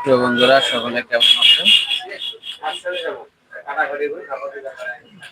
প্রিয় বন্ধুরা, সকলে কেমন আছেন?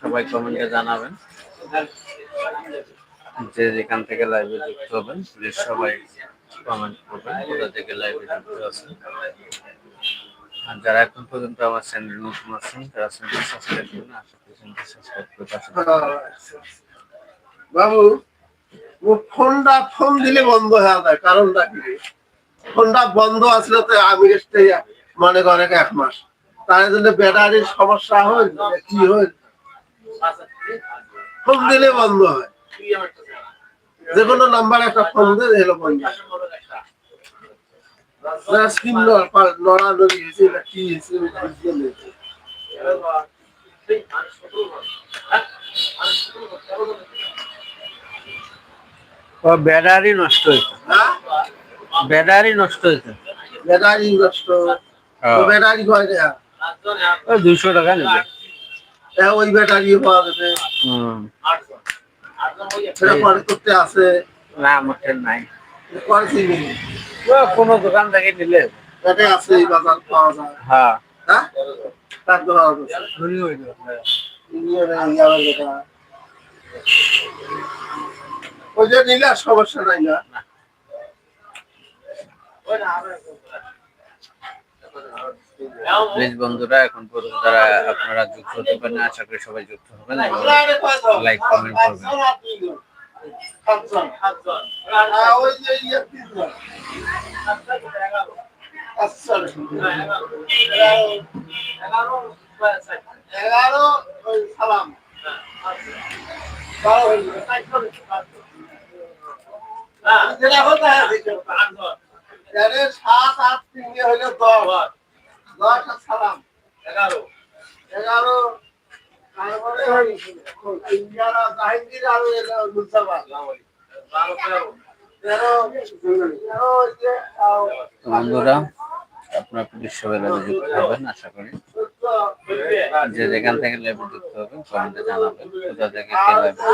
সবাই কমেন্টে জানাবেন যে যেখান থেকে লাইভে যুক্ত হবেন সবাই কমেন্ট করবেন, কোথা থেকে লাইভে যুক্ত আছেন। আর যারা এখন পর্যন্ত আমার চ্যানেল নতুন আছেন, তারা চ্যানেলটি সাবস্ক্রাইব করুন আশা করি চ্যানেলটি সাবস্ক্রাইব করে পাশে বাবু, ও ফোনটা ফোন দিলে বন্ধ হয়ে যায়, কারণটা কি? ফোনটা বন্ধ আসলে তো আমি মনে করে এক মাস। তার জন্য ব্যাটারির সমস্যা হয় কি হয়? ফোন দিলে বন্ধ হয়। যে কোনো নাম্বার একটা ফোন দিয়ে এলো বন্ধ। নড়ানড়ি হয়েছে না কি হয়েছে ব্যাটারি নষ্ট হয়েছে। হ্যাঁ? ব্যাটারি নষ্ট হয়েছে। ব্যাটারি নষ্ট। তো ব্যাটারি কয় টাকা? ও দুশো টাকা নেবে। হ্যাঁ, ওই ব্যাটারি পাওয়া যাবে। সেটা পরে করতে আছে না আমার নাই। পরে কিনি কোনো দোকান থেকে নিলে। ব্যাটারি আছে এই বাজার পাওয়া যায়। হ্যাঁ। হ্যাঁ তার দোকান আছে হ্যাঁ। ইউনিয়নে ইয়াবার ওই যে নিলে সমস্যা নাই না। প্লিজ বন্ধুরা এখন পর্যন্ত যারা আপনারা যুক্ত হতে পারেন আশা করি সবাই যুক্ত হবেন লাইক কমেন্ট করবেন হ্যাঁ, ওই যে ইয়ে। আচ্ছা। এগারো সালাম হয়ে। যেটা হতে হয় সাত আট তিন দিয়ে হইল দশ দশ আর সালাম এগারো এগারো তারপরে ওই ইয়ারা আর মুস্তাফা তেরো তেরো ওই যে আহ, তো বন্ধুরা আপনারা প্লিজ সবাই লাইভে যুক্ত হবেন আশা করি যে যেখান থেকে লাইভে যুক্ত হবেন কমেন্টে জানাবেন কোথা থেকে কে হচ্ছে।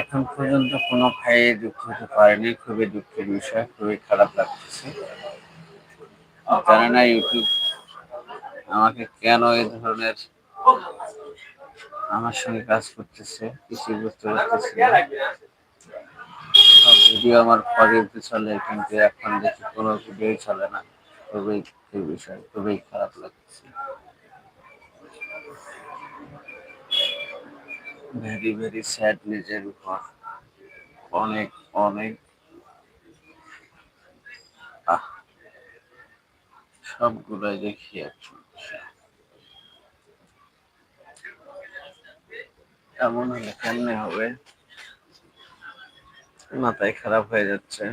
এখন পর্যন্ত কোনো ভাই যুক্ত হতে পারেনি, খুবই দুঃখের বিষয়, খুবই খারাপ লাগতেছে। জানে না ইউটিউব আমাকে কেন এই ধরনের আমার সঙ্গে কাজ করতেছে, কিছুই বুঝতে পারতেছি ভিডিও আমার পরে চলে, কিন্তু এখন দেখি কোনো ভিডিওই চলে না। খুবই দুঃখের বিষয় খুবই খারাপ লাগছে। ভেরি ভেরি স্যাড নিজের উপর। অনেক অনেক। সবগুলাই দেখি এমন হলে কেমনে হবে? মাথায় খারাপ হয়ে যাচ্ছে।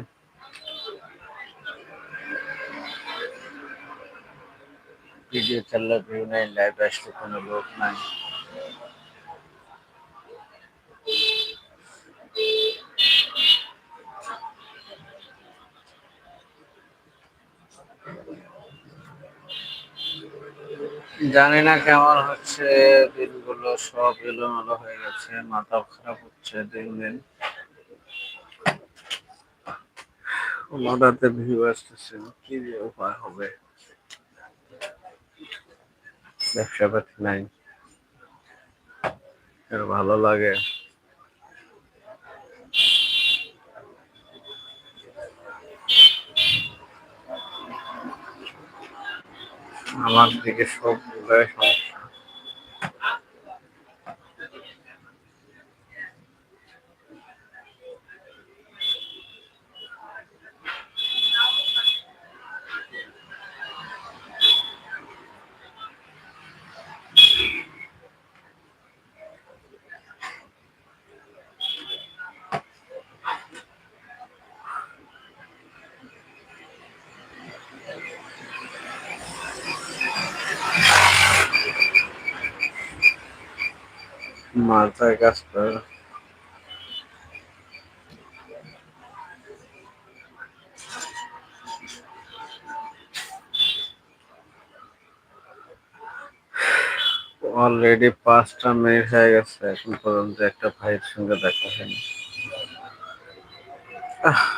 ভিডিও চাললে ভিউ নাই লাইভ আসলে কোনো লোক নাই। জানি না কেমন হচ্ছে, দিনগুলো সব এলোমেলো হয়ে গেছে মাথা খারাপ হচ্ছে, দিন দিন। মাথাতে ভিউ আসতেছে, কি যে উপায় হবে? ব্যবসা পাতি নাই। এর ভালো লাগে। আমার দিকে সব সমস্যা। মালটার গাছটা অলরেডি পাঁচটা মিনিট হয়ে গেছে, এখন পর্যন্ত একটা ভাইয়ের সঙ্গে দেখা হয়নি। আহ।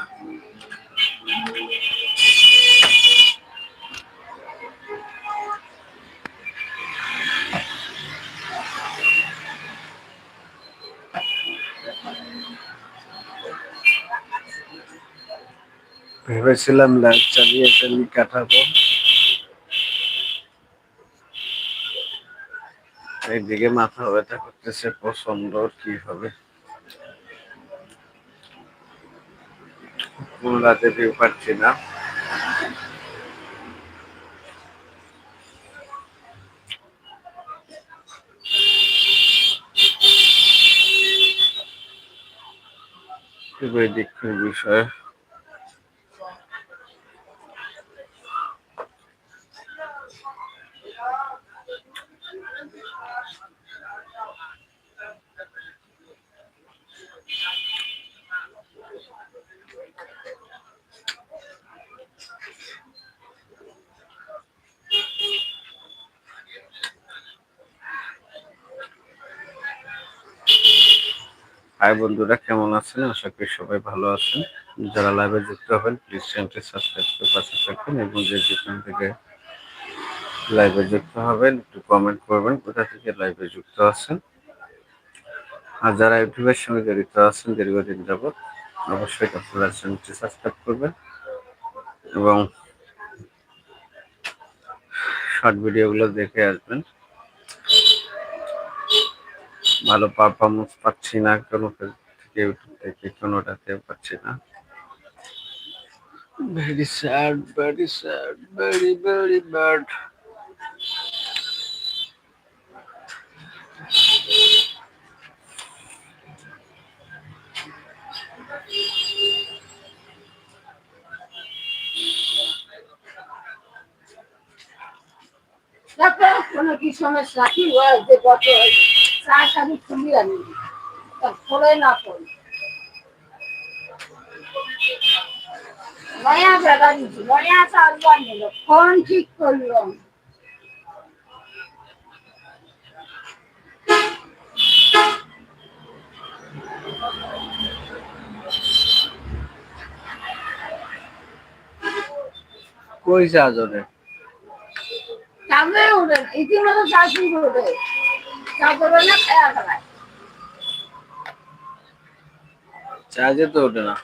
ভেবেছিলাম লাইভ চালিয়ে চালিয়ে কাটাবো। এইদিকে মাথা ব্যথা করতেছে প্রচণ্ড কি হবে। পাচ্ছি না। খুবই বিষয়। হাই বন্ধুরা, কেমন আছেন? আশা করি সবাই ভালো আছেন। যারা লাইভে যুক্ত হবেন প্লিজ চ্যানেলটি সাবস্ক্রাইব করে পাশে থাকবেন এবং যে যেখান থেকে লাইভে যুক্ত হবেন, একটু কমেন্ট করবেন, কোথা থেকে লাইভে যুক্ত আছেন। আর যারা ইউটিউবের সঙ্গে জড়িত আছেন, দীর্ঘদিন যাবৎ, অবশ্যই আপনারা চ্যানেলটি সাবস্ক্রাইব করবেন এবং শর্ট ভিডিওগুলো দেখে আসবেন। ভালো পারফরমেন্স পাচ্ছি না কোনো থেকে ইউটিউব থেকে কোনোটাতে পাচ্ছি না। Very sad very sad very very bad কোনো কি সমস্যা? কি হয় যে কত চা খাবি খুলি আনি। ফলে না ফল। নয়া দিচ্ছি নয়া চাল বানিয়ে ফোন ঠিক করলাম কই চারজনে চালে উঠে না ইতিমধ্যে চাষি খেয়া ফেলায় চার্জে তো ওঠে না।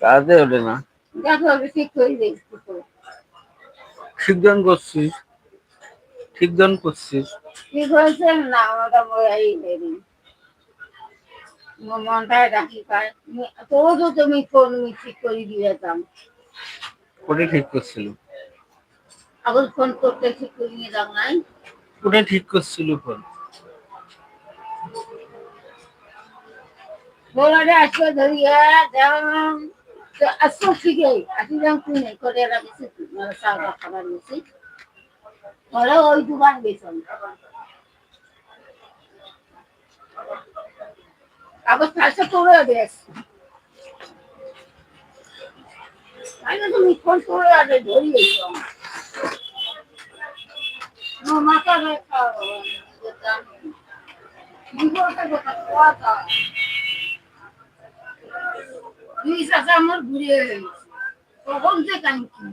চার্জে ওঠে না। ঠিক জন করছিস। ঠিক জন করছিস। ঠিক হয়েছে না ওটা মনটায় রাখি পায় তো তুমি ফোন ঠিক করে দিয়েতাম কোটে ঠিক করছিল? আবার ফোন করতে ঠিক করে নিয়ে যাও নাই। ওটা ঠিক করছিল ফোন বলারে আসবে ধরিয়া যেমন আসো ঠিকই আসি যেমন তুই নেই করে রাখছি মানে সারা খাবার নিয়েছি ওরা ওই দোকান বেতন আবার চারশো করে বেশ তাহলে তুমি ফোন করে আগে ধরিয়েছ মাথা দুই চাচা আমার ঘুরে তখন যে কাঁদছি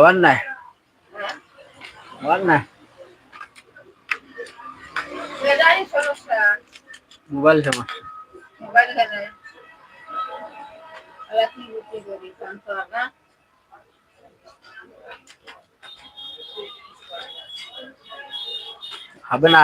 bánh này. Bánh này. Mobile সমস্যা মোবাইল হবে না